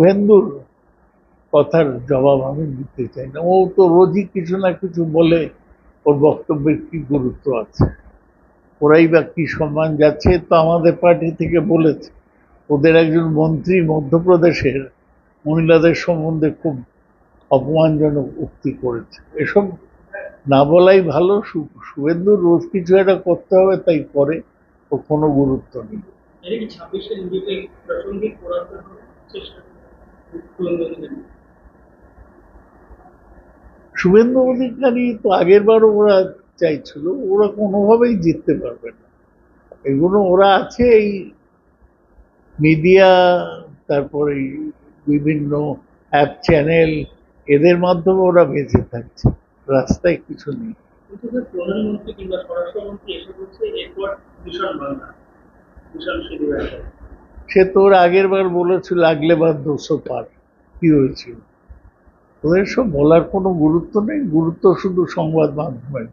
শুভেন্দুর কথার জবাব আমি দিতে চাই না। ও তো রোজই কিছু না কিছু বলে ওর বক্তব্যের কি গুরুত্ব আছে? ওরাই বা কি সম্মান যাচ্ছে তো আমাদের পার্টি থেকে বলেছে। ওদের একজন মন্ত্রী মধ্যপ্রদেশের মহিলাদের সম্বন্ধে খুব অপমানজনক উক্তি করেছে। এসব না বলাই ভালো শুভেন্দুর রোজ কিছু একটা করতে হবে, তাই করে, ও কোনো গুরুত্ব নেই। শুভেন্দু অধিকারী তো আগের বারও ওরা চাইছিল ওরা কোনোভাবেই জিততে পারবে না। এগুলো ওরা আছে এই মিডিয়া তারপরে বিভিন্ন অ্যাপ চ্যানেল এদের মাধ্যমে ওরা বেঁচে থাকছে রাস্তায় কিছু নেই। প্রধানমন্ত্রী কিংবা স্বরাষ্ট্রমন্ত্রী এসে বলছে এরপর ভীষণ বাংলা সে তো ওর আগের বার বলেছিল আগলে বার দুশো পার। কি হয়েছিল? ওদের সব বলার কোনো গুরুত্ব নেই। গুরুত্ব শুধু সংবাদ মাধ্যমের